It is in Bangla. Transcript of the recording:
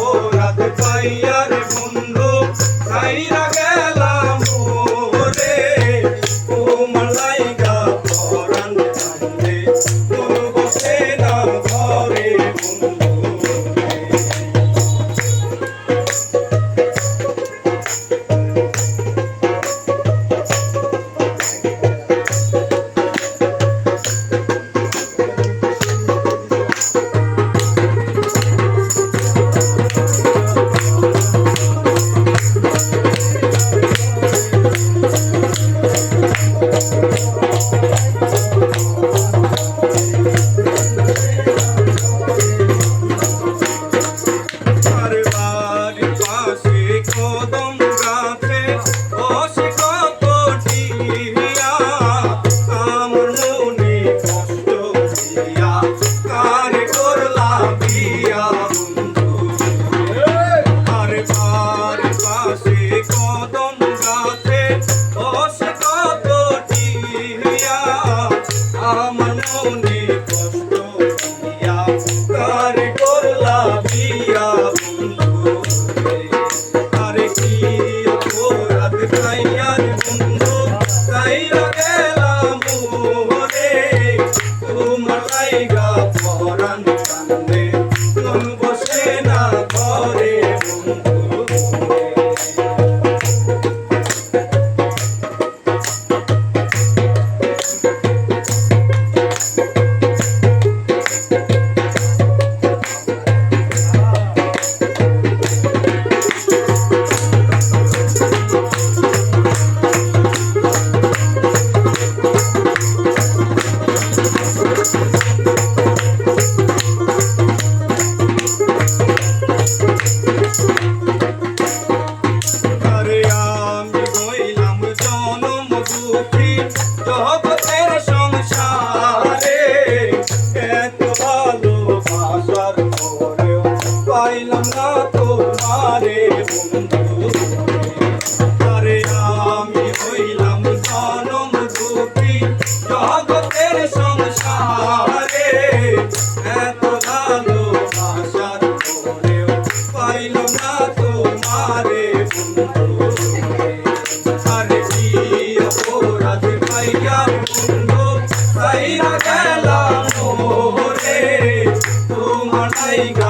অপরাধ পাইয়ার বন্ধু Música তোমার লাইগা পরাণ আমারে বন্ধু তারে আমি হইলাম জনম দুঃখী জগতের সংসারে এত ভালো আশার করেও পাইলাম না তোমারে বন্ধু। তারে কি অপরাধ পাইয়া বন্ধু তাই না গেলাম রে তোমার নাইকা